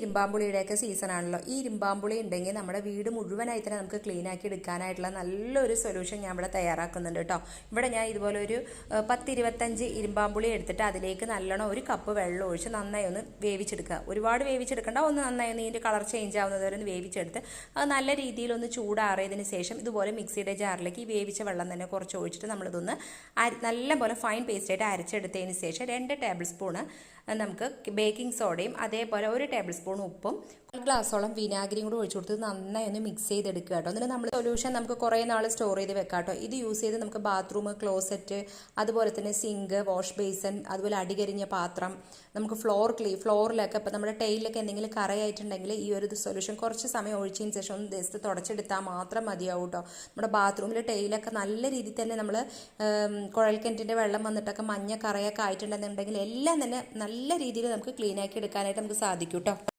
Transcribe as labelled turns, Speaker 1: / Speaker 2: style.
Speaker 1: ഇരുമ്പാമ്പുളിയുടെയൊക്കെ season ആണല്ലോ. ഈ ഇരുമ്പാമ്പുളി ഉണ്ടെങ്കിൽ നമ്മുടെ വീട് മുഴുവനായി തന്നെ നമുക്ക് ക്ലീൻ ആക്കി എടുക്കാനായിട്ടുള്ള നല്ലൊരു സൊല്യൂഷൻ ഞാൻ ഇവിടെ തയ്യാറാക്കുന്നുണ്ട് കേട്ടോ. ഇവിടെ ഞാൻ ഇതുപോലെ ഒരു പത്തിരുപത്തഞ്ച് ഇരുമ്പാമ്പുളി എടുത്തിട്ട് അതിലേക്ക് നല്ലോണം ഒരു കപ്പ് വെള്ളം ഒഴിച്ച് നന്നായി ഒന്ന് വേവിച്ചെടുക്കുക. ഒരുപാട് വേവിച്ചെടുക്കണ്ട ഒന്ന് നന്നായി ഒന്ന് ഇതിന്റെ കളർ ചേഞ്ച് ആവുന്നത് വരെ ഒന്ന് വേവിച്ചെടുത്ത് അത് നല്ല രീതിയിൽ ഒന്ന് ചൂടാറിയതിന് ശേഷം ഇതുപോലെ മിക്സിയുടെ ജാറിലേക്ക് ഈ വേവിച്ച വെള്ളം തന്നെ കുറച്ച് ഒഴിച്ചിട്ട് നമ്മളിതൊന്ന് നല്ല നല്ലപോലെ ഫൈൻ പേസ്റ്റായിട്ട് അരച്ചെടുത്തതിന് ശേഷം രണ്ട് ടേബിൾ സ്പൂണ് നമുക്ക് ബേക്കിംഗ് സോഡയും അതേപോലെ ഒരു ടേബിൾ സ്പൂൺ ഉപ്പും ഒരു ഗ്ലാസോളം വിനാഗിരിയും കൂടി ഒഴിച്ചു കൊടുത്ത് നന്നായി ഒന്ന് മിക്സ് ചെയ്തെടുക്കുക കേട്ടോ. എന്നിട്ട് നമ്മൾ സൊല്യൂഷൻ നമുക്ക് കുറേ നാൾ സ്റ്റോർ ചെയ്ത് വെക്കാം കേട്ടോ. ഇത് യൂസ് ചെയ്ത് നമുക്ക് ബാത്റൂം ക്ലോസറ്റ് അതുപോലെ തന്നെ സിങ്ക് വാഷ് ബേസൻ അതുപോലെ അടികരിഞ്ഞ പാത്രം നമുക്ക് ഫ്ലോർ ക്ലീ ഫ്ലോറിലൊക്കെ ഇപ്പം നമ്മുടെ ടൈലിലൊക്കെ എന്തെങ്കിലും കറയായിട്ടുണ്ടെങ്കിൽ ഈ ഒരു സൊല്യൂഷൻ കുറച്ച് സമയം ഒഴിച്ചതിന് ശേഷം ഒന്ന് ജസ്റ്റ് തുടച്ചെടുത്താൽ മാത്രം മതിയാവും കേട്ടോ. നമ്മുടെ ബാത്റൂമിൽ ടൈലൊക്കെ നല്ല രീതിയിൽ തന്നെ നമ്മൾ കുഴൽക്കിണറ്റിന്റെ വെള്ളം വന്നിട്ടൊക്കെ മഞ്ഞ കറയൊക്കെ ആയിട്ടുണ്ടെന്നുണ്ടെങ്കിൽ എല്ലാം തന്നെ നല്ല രീതിയിൽ നമുക്ക് ക്ലീനാക്കി എടുക്കാനായിട്ട് നമുക്ക് സാധിക്കും കേട്ടോ.